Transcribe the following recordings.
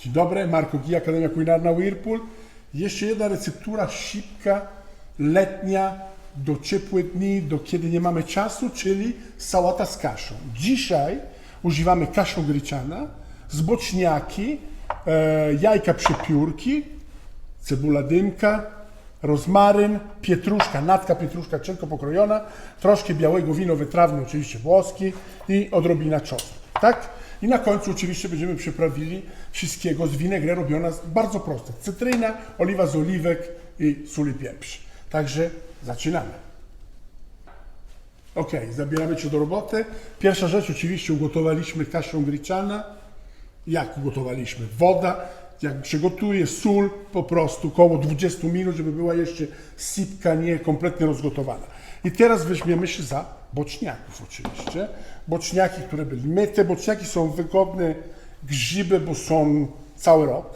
Dzień dobry, Marko Gija, Akademia Kulinarna Whirlpool. Jeszcze jedna receptura szybka, letnia, do ciepłych dni, do kiedy nie mamy czasu, czyli sałata z kaszą. Dzisiaj używamy kaszą gryczana, z boczniaki, e, jajka przepiórki, cebula dymka, rozmaryn, pietruszka, natka pietruszka cienko pokrojona, troszkę białego wino wytrawne, oczywiście włoski i odrobina czosnku, tak? I na końcu oczywiście będziemy przyprawili wszystkiego z winegre robiona bardzo proste. Cytryna, oliwa z oliwek i sól i pieprz. Także zaczynamy. Ok, zabieramy się do roboty. Pierwsza rzecz oczywiście ugotowaliśmy kaszę gryczana. Jak ugotowaliśmy? Woda, jak przygotuję sól, po prostu około 20 minut, żeby była jeszcze sypka nie kompletnie rozgotowana. I teraz weźmiemy się za boczniaków oczywiście. Boczniaki, które były myte. Boczniaki są wygodne grzyby, bo są cały rok.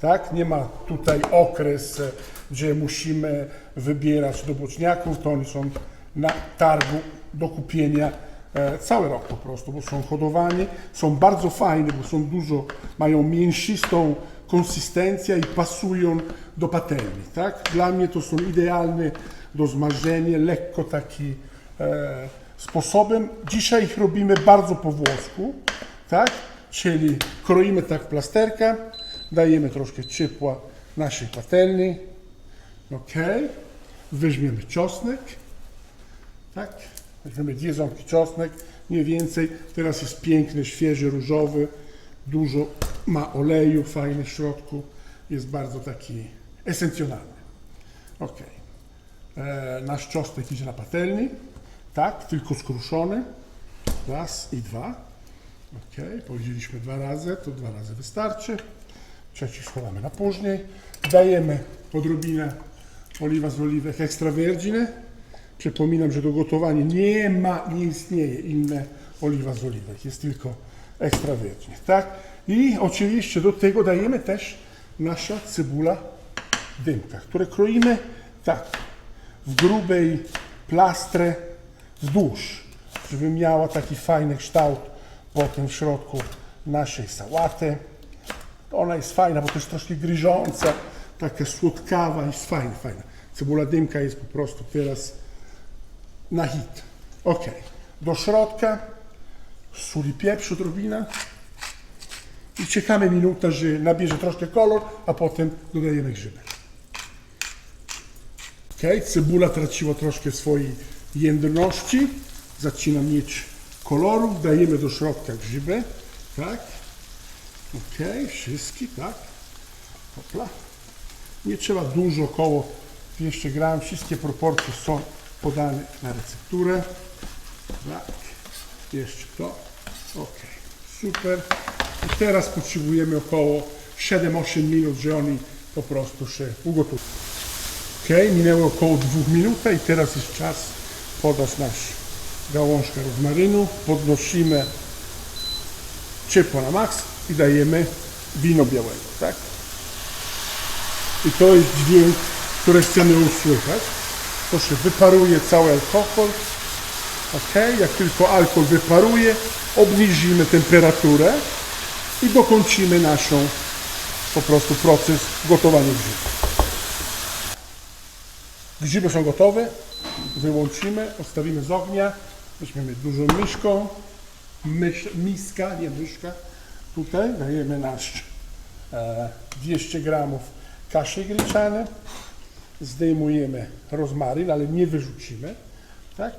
Tak? Nie ma tutaj okres, gdzie musimy wybierać do boczniaków, to oni są na targu do kupienia e, cały rok po prostu, bo są hodowani, są bardzo fajne, bo są dużo, mają mięsistą konsystencję i pasują do patelni, tak? Dla mnie to są idealne do zmarzenia, lekko taki e, sposobem. Dzisiaj ich robimy bardzo po włosku, tak? Czyli kroimy tak w plasterka, dajemy troszkę ciepła naszej patelni, ok? Weźmiemy czosnek, tak? Weźmiemy dwie ząbki czosnek, mniej więcej. Teraz jest piękny, świeży, różowy. Dużo ma oleju, fajny w środku. Jest bardzo taki esencjonalny. Ok. E, nasz czosnek idzie na patelni. Tak, tylko skruszony. Raz i dwa. Ok, powiedzieliśmy dwa razy, to dwa razy wystarczy. Trzeci schowamy na później. Dajemy odrobinę oliwa z oliwek extra virgine. Przypominam, że do gotowania nie ma, nie istnieje inne oliwa z oliwek, jest tylko extra virgine, tak? I oczywiście do tego dajemy też nasza cebula dymka, które kroimy tak, w grubej plastrę wzdłuż, żeby miała taki fajny kształt potem w środku naszej sałaty. Ona jest fajna, bo jest troszkę gryząca, taka słodkawa, jest fajna, fajna. Cebula dymka jest po prostu teraz na hit. Ok. Do środka sól i pieprz czekamy minutę, że nabierze troszkę kolor, a potem dodajemy grzyby. Ok, cebula traciła troszkę swojej jędrności, zaczyna mieć koloru, dajemy do środka grzyby, tak, ok, wszystkie, tak, hopla, nie trzeba dużo, około 200 gram, wszystkie proporcje są podane na recepturę, tak, jeszcze to, ok, super, teraz potrzebujemy około 7-8 minut, że oni po prostu się ugotują. Ok, minęło około 2 minut i teraz jest czas podać nasz gałążkę rozmarynu. Podnosimy ciepło na maks i dajemy wino białego, tak? I to jest dźwięk, który chcemy usłyszeć. To się wyparuje cały alkohol. Ok, jak tylko alkohol wyparuje, obniżymy temperaturę i dokończymy naszą po prostu proces gotowania grzybów. Grzyby są gotowe, wyłączymy, odstawimy z ognia, weźmiemy dużą myszką, mysz, miska, nie myszka, tutaj dajemy nasz e, 200 gramów kaszy gryczanej, zdejmujemy rozmaryn, ale nie wyrzucimy, tak,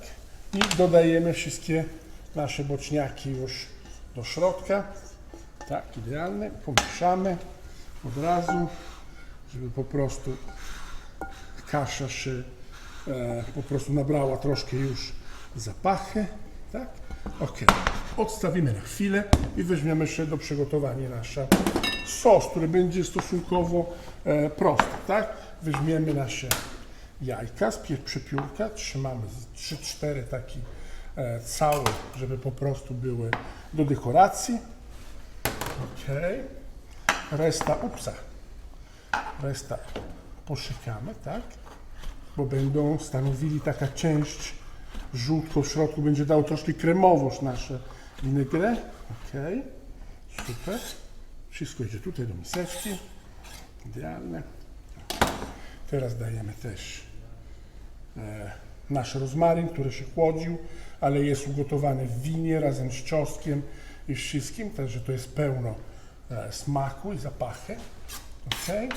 i dodajemy wszystkie nasze boczniaki już do środka, tak, idealne, pomieszamy od razu, żeby po prostu kasza się e, po prostu nabrała troszkę już zapachy, tak? Ok. Odstawimy na chwilę i weźmiemy się do przygotowania nasza sos, który będzie stosunkowo e, prosty, tak? Weźmiemy nasze jajka z przepiórka, trzymamy z 3-4 takie e, całe, żeby po prostu były do dekoracji. Ok. Resta, upsa, resta poszykamy, tak? Bo będą stanowili taka część żółtko w środku, będzie dało troszkę kremowość nasze winegre. Ok, super. Wszystko idzie tutaj do miseczki. Idealne. Teraz dajemy też e, nasz rozmaryn, który się chłodził, ale jest ugotowany w winie razem z czosnkiem i wszystkim, także to jest pełno smaku i zapachy. Ok.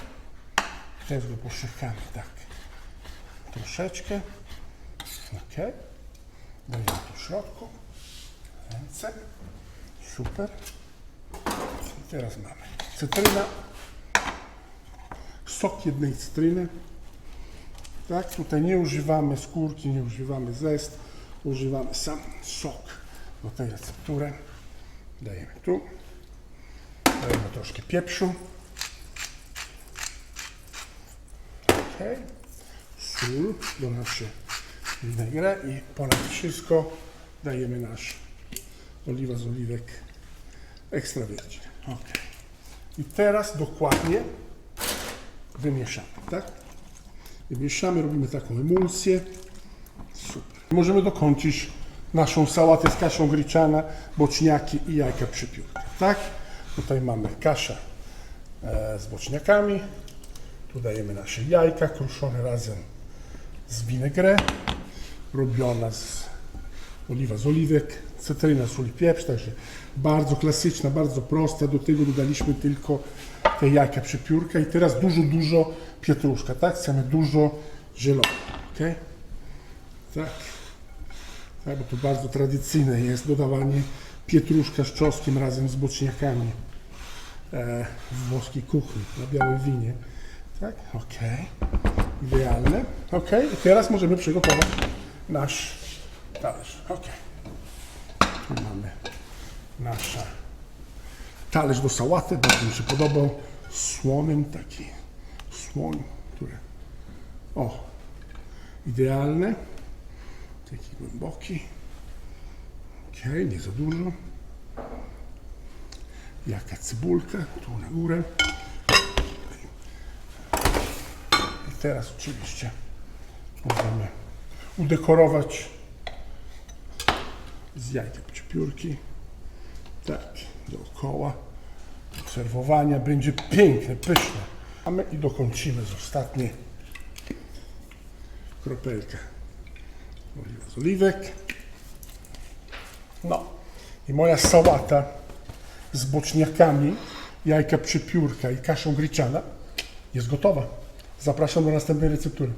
Teraz go tak troszeczkę. Ok. Dajemy w środku. Ręce. Super. I teraz mamy cytryna. Sok jednej cytryny. Tak, tutaj nie używamy skórki, nie używamy zest, używamy sam sok do tej receptury. Dajemy tu. Dajemy troszkę pieprzu. Ok. Sól do naszej vinaigrette i ponad wszystko dajemy nasz oliwa z oliwek extra virgin. Ok. I teraz dokładnie wymieszamy, tak? I mieszamy, robimy taką emulsję. Super. Możemy dokończyć naszą sałatę z kaszą gryczana, boczniaki i jajka przypiórka, tak? Tutaj mamy kaszę e, z boczniakami. Tu dajemy nasze jajka kruszone razem z vinaigrette, robiona z oliwa z oliwek, cytryna, sól i pieprz, także bardzo klasyczna, bardzo prosta. Do tego dodaliśmy tylko te jajka przepiórka i teraz dużo, dużo pietruszka, tak? Chcemy dużo zielona, ok? Tak. Tak, bo to bardzo tradycyjne jest dodawanie pietruszka z czosnkiem razem z boczniakami e, w włoskiej kuchni, na białym winie. Tak, ok. Idealne. Ok, i teraz możemy przygotować nasz talerz. Ok. Tu mamy nasza talerz do sałaty, bardzo mi się podobał. Słonym taki słoń, który o, idealny. Taki głęboki. Ok, nie za dużo. Jaka cebulka, tu na górę. I teraz oczywiście możemy udekorować z jajka przepiórki. Tak, dookoła. Serwowania będzie piękne, pyszne. Mamy i dokończymy z ostatniej kropelkę oliwa z oliwek. No i moja sałata z boczniakami, jajka przepiórka i kaszą gryczana jest gotowa. Zapraszam do następnej receptury.